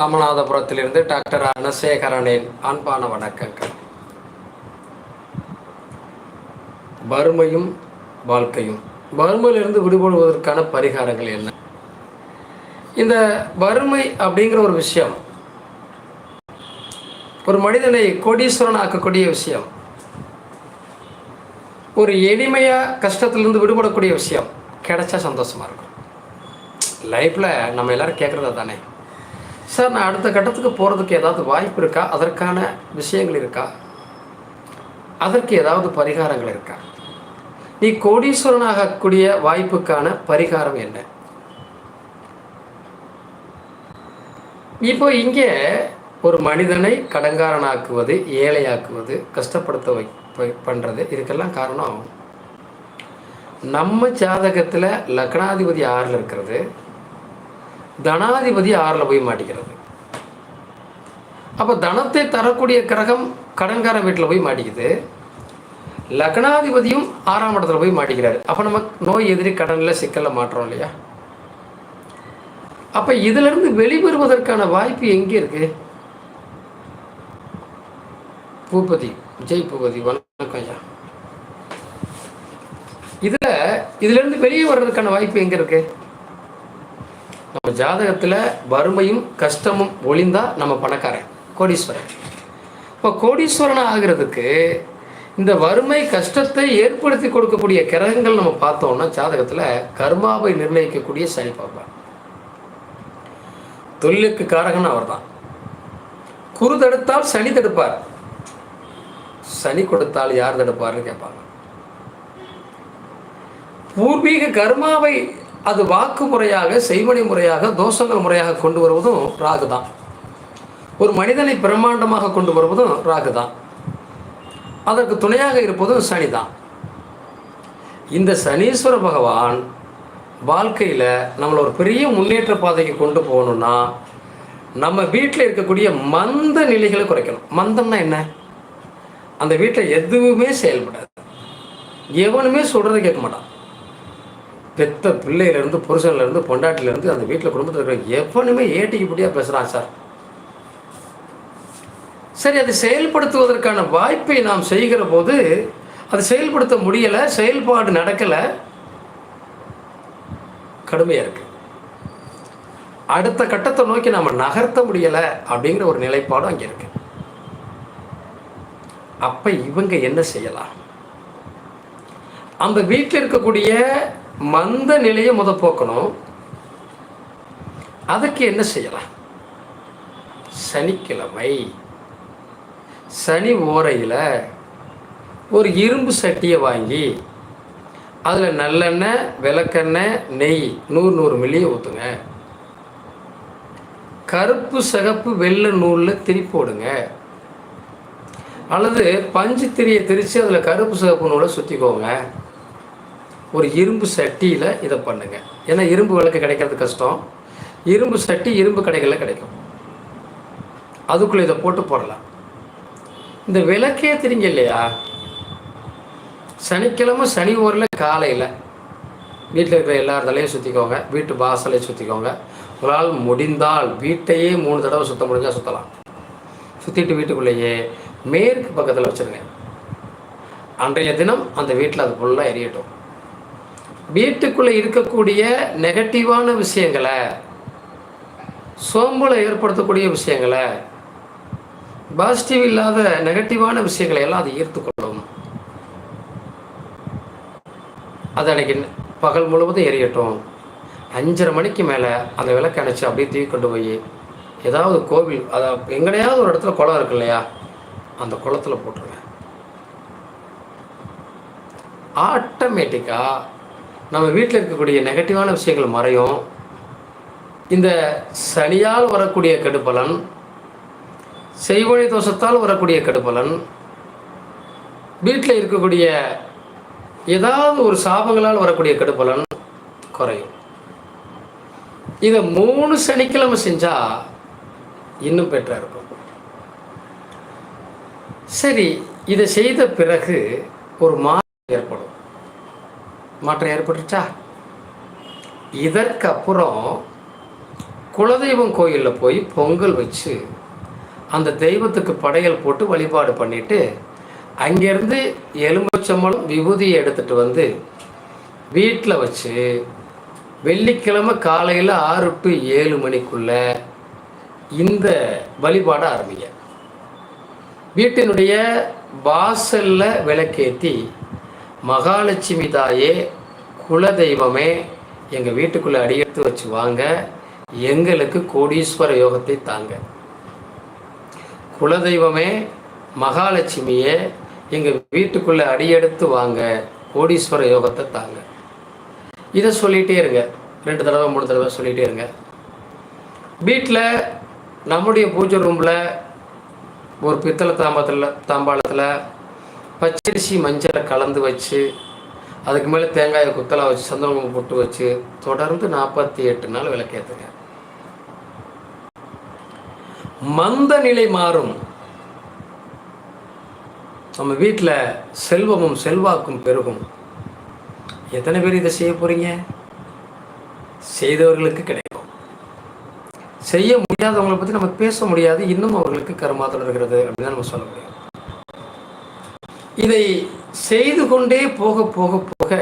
ராமநாதபுரத்திலிருந்து doctor அனசேகரனின் அன்பான வணக்கங்கள். வறுமையும் வாழ்க்கையும். வறுமையிலிருந்து விடுபடுவதற்கான பரிகாரங்கள் என்ன? இந்த வறுமை அப்படிங்கிற ஒரு விஷயம் ஒரு மனிதனை கோடீஸ்வரன் ஆக்கக்கூடிய விஷயம் ஒரு எளிமையாக கஷ்டத்திலிருந்து விடுபடக்கூடிய விஷயம் கிடைச்சா சந்தோஷமா இருக்கும். லைஃப்பில் நம்ம எல்லாரும் கேட்குறதா தானே சார் நான் அடுத்த கட்டத்துக்கு போகிறதுக்கு ஏதாவது வாய்ப்பு இருக்கா? அதற்கான விஷயங்கள் இருக்கா? அதற்கு ஏதாவது பரிகாரங்கள் இருக்கா? நீ கோடீஸ்வரனாகக்கூடிய வாய்ப்புக்கான பரிகாரம் என்ன? இப்போ இங்கே ஒரு மனிதனை கடங்காரனாக்குவது ஏழையாக்குவது கஷ்டப்படுத்த வை பண்ணுறது இதுக்கெல்லாம் காரணம். நம்ம ஜாதகத்தில் லக்னாதிபதி ஆறில் இருக்கிறது. தனாதிபதி ஆறில் போய் மாட்டிக்கிறது. அப்போ தனத்தை தரக்கூடிய கிரகம் கடன்கார வீட்டில் போய் மாட்டிக்குது. லக்னாதிபதியும் ஆறாம் இடத்துல போய் மாட்டிக்கிறாரு. அப்போ நம்ம நோய் எதிரி கடனில் சிக்கலில் மாட்டுறோம் இல்லையா? அப்போ இதிலிருந்து வெளிவருவதற்கான வாய்ப்பு எங்கே இருக்கு? பூபதி ஜெய் பூபதி வணக்கம் ஐயா. இதில் இதுலேருந்து வெளியே வர்றதுக்கான வாய்ப்பு எங்கே இருக்குது நம்ம ஜாதகத்தில் வறுமையும் கஷ்டமும் ஒளிந்தா நம்ம பணக்காரன் கோடீஸ்வரன். இப்போ கோடீஸ்வரன் ஆகிறதுக்கு இந்த வறுமை கஷ்டத்தை ஏற்படுத்தி கொடுக்கக்கூடிய கிரகங்கள் நம்ம பார்த்தோம்னா ஜாதகத்தில் கர்மாவை நிர்ணயிக்கக்கூடிய சனி பார்ப்பார் தொழிலுக்கு காரகன் அவர்தான். குரு தடுத்தால் சனி தடுப்பார். சனி கொடுத்தால் யார் தடுப்பார்னு கேட்பாங்க. பூர்வீக கர்மாவை அது வாக்கு முறையாக செய்மணி முறையாக தோஷங்கள் முறையாக கொண்டு வருவதும் ராகு தான். ஒரு மனிதனை பிரம்மாண்டமாக கொண்டு வருவதும் ராகு தான். அதற்கு துணையாக இருப்பதும் சனி தான். இந்த சனீஸ்வர பகவான் வாழ்க்கையில் நம்மளை ஒரு பெரிய முன்னேற்ற பாதைக்கு கொண்டு போகணும்னா நம்ம வீட்டில் இருக்கக்கூடிய மந்த நிலைகளை குறைக்கணும். மந்தம்னா என்ன? அந்த வீட்டில் எதுவுமே செயல்படாது. எவனுமே சொல்கிறத கேட்க மாட்டான். பெத்த பிள்ளையிலேருந்து புருஷன்லேருந்து பொண்டாட்டிலேருந்து அந்த வீட்டில் குடும்பத்தில் இருக்கிற எவனுமே ஏட்டிக்குப்படியாக பேசுகிறான் சார்? சரி அதை செயல்படுத்துவதற்கான வாய்ப்பை நாம் செய்கிற போது அது செயல்படுத்த முடியலை செயல்பாடு நடக்கலை கடுமையாக இருக்கு. அடுத்த கட்டத்தை நோக்கி நம்ம நகர்த்த முடியலை அப்படிங்கிற ஒரு நிலைப்பாடும் அங்கே இருக்கு. அப்போ இவங்க என்ன செய்யலாம்? அந்த வீட்டில் இருக்கக்கூடிய மந்த நிலையை முத போக்கணும். அதுக்கு என்ன செய்யலாம்? சனிக்கிழமை. சனி ஓரையில் ஒரு இரும்பு சட்டியை வாங்கி அதில் நல்லெண்ணெய் விளக்கெண்ணெய் நெய் நூறு நூறு மில்லியை ஊற்றுங்க கருப்பு சிகப்பு வெள்ளை நூலில் திரி போடுங்க. அல்லது பஞ்சு திரியை திரித்து அதில் கருப்பு சிகப்பு நூலை சுற்றிக்கோங்க ஒரு இரும்பு சட்டியில் இதை பண்ணுங்க. ஏன்னா இரும்பு விளக்கு கிடைக்கிறது கஷ்டம். இரும்பு சட்டி இரும்பு கடைகளில் கிடைக்கும். அதுக்குள்ளே இதை போட்டு போடலாம். இந்த விளக்கே தெரியுங்க இல்லையா? சனிக்கிழமை சனி ஊரில் காலையில் வீட்டில் இருக்கிற எல்லார் தலையும் சுற்றிக்கோங்க வீட்டு வாசலையும் சுற்றிக்கோங்க உங்களால் முடிந்தால் வீட்டையே மூணு தடவை சுத்தம் முடிஞ்சால் சுற்றலாம் சுற்றிட்டு வீட்டுக்குள்ளேயே மேற்கு பக்கத்தில் வச்சுருங்க. அன்றைய தினம் அந்த வீட்டில் அது ஃபுல்லாக எரியட்டும். வீட்டுக்குள்ளே இருக்கக்கூடிய நெகட்டிவான விஷயங்களை சோம்பலை ஏற்படுத்தக்கூடிய விஷயங்களை பாசிட்டிவ் இல்லாத நெகட்டிவான விஷயங்களை எல்லாம் அது ஈர்த்துக்கொள்ளும். அது அன்னைக்கு பகல் முழுவதும் எரியட்டும். அஞ்சரை மணிக்கு மேலே அந்த விளக்கு அணைச்சி அப்படியே தூக்கி கொண்டு போய் ஏதாவது கோவில் அதை எங்கடையாவது ஒரு இடத்துல குளம் இருக்கு இல்லையா அந்த குளத்தில் போட்டுருங்க. ஆட்டோமேட்டிக்காக நம்ம வீட்டில் இருக்கக்கூடிய நெகட்டிவான விஷயங்கள் மறையும். இந்த சனியால் வரக்கூடிய கெடுபலன் செய்வழி தோஷத்தால் வரக்கூடிய கெடுபலன் வீட்டில் இருக்கக்கூடிய ஏதாவது ஒரு சாபங்களால் வரக்கூடிய கெடுபலன் குறையும். இதை மூணு சனிக்கிழமை செஞ்சால் இன்னும் பெற்றா இருக்கும். சரி இதை செய்த பிறகு ஒரு மா மாற்றம் ஏற்பட்டுச்சா இதற்கப்புறம் குலதெய்வம் கோயிலில் போய் பொங்கல் வச்சு அந்த தெய்வத்துக்கு படையல் போட்டு வழிபாடு பண்ணிவிட்டு அங்கேருந்து எலும்பச்சம்பளம் விபூதியை எடுத்துகிட்டு வந்து வீட்டில் வச்சு வெள்ளிக்கிழமை காலையில் ஆறு டு ஏழு மணிக்குள்ள இந்த வழிபாடை ஆரம்பிங்க. வீட்டினுடைய வாசலில் விளக்கேற்றி மகாலட்சுமி தாயே குலதெய்வமே எங்கள் வீட்டுக்குள்ளே அடியெடுத்து வச்சு வாங்க. எங்களுக்கு கோடீஸ்வர யோகத்தை தாங்க. குலதெய்வமே மகாலட்சுமியே எங்கள் வீட்டுக்குள்ளே அடியெடுத்து வாங்க. கோடீஸ்வர யோகத்தை தாங்க. இதை சொல்லிகிட்டே இருங்க. ரெண்டு தடவை மூணு தடவை சொல்லிகிட்டே இருங்க. வீட்டில் நம்முடைய பூஜை ரூமில் ஒரு பித்தளை தாம்பத்தில் தாம்பாளத்தில் பச்சரிசி மஞ்சளை கலந்து வச்சு அதுக்கு மேலே தேங்காயை குத்தலை வச்சு சந்தனம் போட்டு வச்சு தொடர்ந்து நாற்பத்தி எட்டு நாள் விளக்கேற்றுங்க மந்த நிலை மாறும். நம்ம வீட்டில் செல்வமும் செல்வாக்கும் பெருகும். எத்தனை பேர் இதை செய்ய போகிறீங்க செய்தவர்களுக்கு கிடைக்கும். செய்ய முடியாதவங்களை பற்றி நம்ம பேச முடியாது இன்னும் அவர்களுக்கு கர்மா தொடர்கிறது அப்படின்னு நம்ம சொல்ல முடியும். இதை செய்து கொண்டே போக போக போக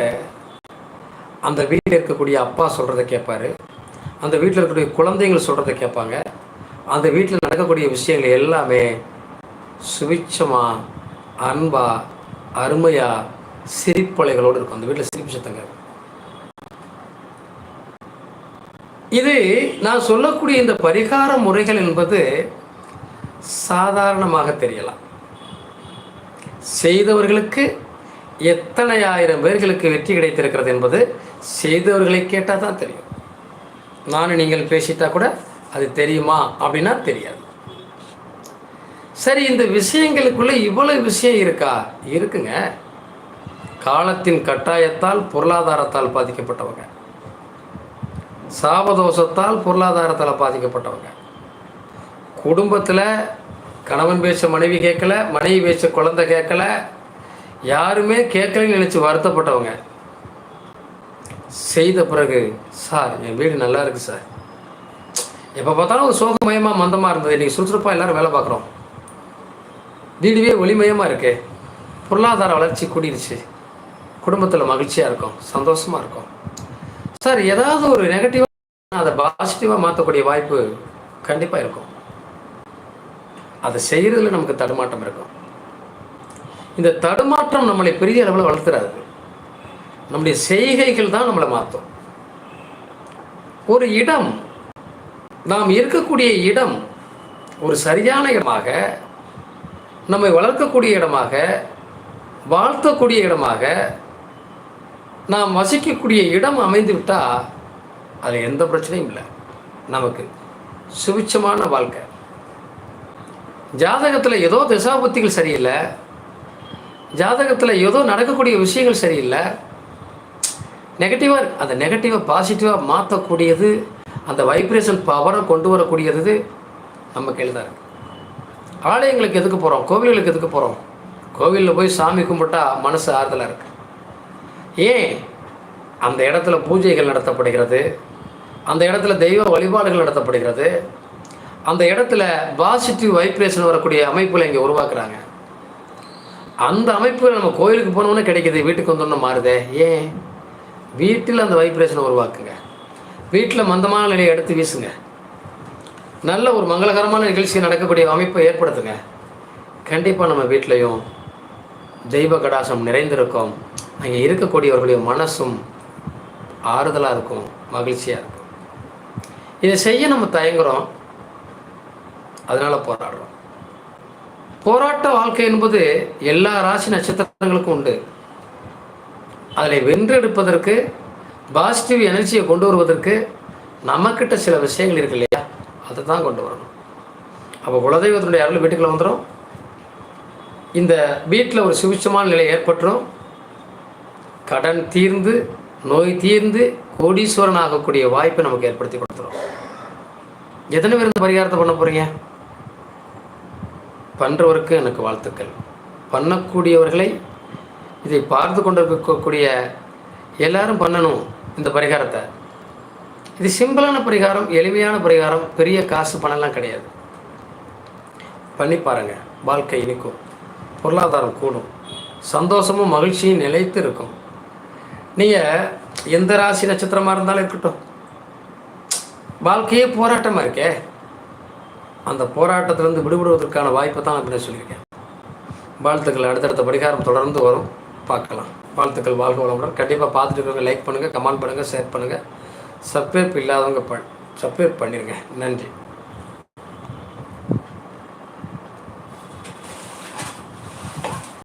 அந்த வீட்டில் இருக்கக்கூடிய அப்பா சொல்கிறத கேட்பாரு. அந்த வீட்டில் இருக்கக்கூடிய குழந்தைகள் சொல்கிறத கேட்பாங்க. அந்த வீட்டில் நடக்கக்கூடிய விஷயங்கள் எல்லாமே சுவிச்சமாக அன்பா அருமையாக சிரிப்பலைகளோடு இருக்கும். அந்த வீட்டில் சிரிப்பு சத்தங்க இது நான் சொல்லக்கூடிய இந்த பரிகார முறைகள் என்பது சாதாரணமாக தெரியலாம். செய்தவர்களுக்கு எத்தனை ஆயிரம் பேர்களுக்கு வெற்றி கிடைத்திருக்கிறது என்பது செய்தவர்களை கேட்டால் தான் தெரியும். நானும் நீங்கள் பேசிட்டா கூட அது தெரியுமா அப்படின்னா தெரியாது. சரி இந்த விஷயங்களுக்குள்ள இவ்வளவு விஷயம் இருக்கா? இருக்குங்க. காலத்தின் கட்டாயத்தால் பொருளாதாரத்தால் பாதிக்கப்பட்டவங்க. சாபதோஷத்தால் பொருளாதாரத்தால் பாதிக்கப்பட்டவங்க. குடும்பத்தில் கணவன் பேச மனைவி கேட்கல மனைவி பேச குழந்தை கேட்கல யாருமே கேட்கலன்னு நினச்சி வருத்தப்பட்டவங்க. செய்த பிறகு சார் என் வீடு நல்லா இருக்கு சார். எப்போ பார்த்தாலும் ஒரு சோகமயமாக மந்தமாக இருந்தது. இன்றைக்கி சுறுசுறுப்பாக எல்லோரும் வேலை பார்க்குறோம். வீடுவே ஒளிமயமாக இருக்கு. பொருளாதார வளர்ச்சி கூடிருச்சு. குடும்பத்தில் மகிழ்ச்சியாக இருக்கும். சந்தோஷமாக இருக்கும். சார் ஏதாவது ஒரு நெகட்டிவாக அதை பாசிட்டிவாக மாற்றக்கூடிய வாய்ப்பு கண்டிப்பாக இருக்கும். அதை செய்கிறதுல நமக்கு தடுமாட்டம் இருக்கும். இந்த தடுமாற்றம் நம்மளை பெரிய அளவில் வளர்த்துறாது. நம்முடைய செய்கைகள் தான் நம்மளை மாற்றும் ஒரு இடம் நாம் இருக்கக்கூடிய இடம் ஒரு சரியான இடமாக நம்மை வளர்க்கக்கூடிய இடமாக வாழ்த்தக்கூடிய இடமாக நாம் வசிக்கக்கூடிய இடம் அமைந்து விட்டால் அதில் எந்த பிரச்சனையும் இல்லை. நமக்கு சுபிச்சமான வாழ்க்கை. ஜாதகத்தில் ஏதோ திசாபுத்திகள் சரியில்லை. ஜாதகத்தில் ஏதோ நடக்கக்கூடிய விஷயங்கள் சரியில்லை. நெகட்டிவாக அந்த நெகட்டிவாக பாசிட்டிவாக மாற்றக்கூடியது அந்த வைப்ரேஷன் பவரை கொண்டு வரக்கூடியது நம்ம கையில் தான் இருக்குது ஆலயங்களுக்கு எதுக்கு போகிறோம் கோவில்களுக்கு எதுக்கு போகிறோம் கோவிலில் போய் சாமி கும்பிட்டா மனசு ஆறுதலாக இருக்குது ஏன்? அந்த இடத்துல பூஜைகள் நடத்தப்படுகிறது. அந்த இடத்துல தெய்வ வழிபாடுகள் நடத்தப்படுகிறது. அந்த இடத்துல பாசிட்டிவ் வைப்ரேஷன் வரக்கூடிய அமைப்புகளை இங்கே உருவாக்குறாங்க. அந்த அமைப்பு நம்ம கோயிலுக்கு போனோன்னே கிடைக்கிது வீட்டுக்கு வந்தோம்னா மாறுதே. ஏன்? வீட்டில் அந்த வைப்ரேஷனை உருவாக்குங்க. வீட்டில் மந்தமான நிலையை எடுத்து வீசுங்க. நல்ல ஒரு மங்களகரமான நிகழ்ச்சி நடக்கக்கூடிய அமைப்பை ஏற்படுத்துங்க. கண்டிப்பாக நம்ம வீட்லேயும் தெய்வ கடாசம் நிறைந்திருக்கும். அங்கே இருக்கக்கூடியவர்களுடைய மனசும் ஆறுதலாக இருக்கும் மகிழ்ச்சியாக இருக்கும். இதை செய்ய நம்ம தயங்குறோம். அதனால் போராடுறோம். போராட்ட வாழ்க்கை என்பது எல்லா ராசி நட்சத்திரங்களுக்கும் உண்டு. அதில் வென்றெடுப்பதற்கு பாசிட்டிவ் எனர்ஜியை கொண்டு வருவதற்கு நம்மக்கிட்ட சில விஷயங்கள் இருக்கு இல்லையா? அதை தான் கொண்டு வரணும். அப்போ குலதெய்வத்தினுடைய அருள் வீட்டுக்குள்ள வந்துடும் இந்த வீட்டில் ஒரு சுபிச்சமான நிலை ஏற்பட்டுரும். கடன் தீர்ந்து நோய் தீர்ந்து கோடீஸ்வரன் ஆகக்கூடிய வாய்ப்பை நமக்கு ஏற்படுத்தி கொடுத்துரும். எத்தனை பேர் இந்த பரிகாரத்தை பண்ண போகிறீங்க பண்ணுறவருக்கு எனக்கு வாழ்த்துக்கள். பண்ணக்கூடியவர்களை இதை பார்த்து கொண்டிருக்கக்கூடிய எல்லாரும் பண்ணணும் இந்த பரிகாரத்தை. இது சிம்பிளான பரிகாரம் எளிமையான பரிகாரம் பெரிய காசு பணம்லாம் கிடையாது. பண்ணி பாருங்கள் வாழ்க்கை இனிக்கும். பொருளாதாரம் கூடும். சந்தோஷமும் மகிழ்ச்சியும் நிலைத்து இருக்கும். நீங்கள் எந்த ராசி நட்சத்திரமாக இருந்தாலும் இருக்கட்டும். வாழ்க்கையே போராட்டமாக இருக்கே. அந்த போராட்டத்திலேருந்து விடுபடுவதற்கான வாய்ப்பை தான் அப்படின்னு சொல்லியிருக்கேன். வாழ்த்துக்கள். அடுத்தடுத்த பரிகாரம் தொடர்ந்து வரும். பார்க்கலாம். வாழ்த்துக்கள். வாழ்க வளமுடன். கண்டிப்பாக பார்த்துட்டு இருக்கவங்க லைக் பண்ணுங்கள் கமெண்ட் பண்ணுங்கள் ஷேர் பண்ணுங்கள் சப்ஸ்கிரைப் இல்லாதவங்க ப சப்ஸ்கிரைப் பண்ணிடுங்க நன்றி.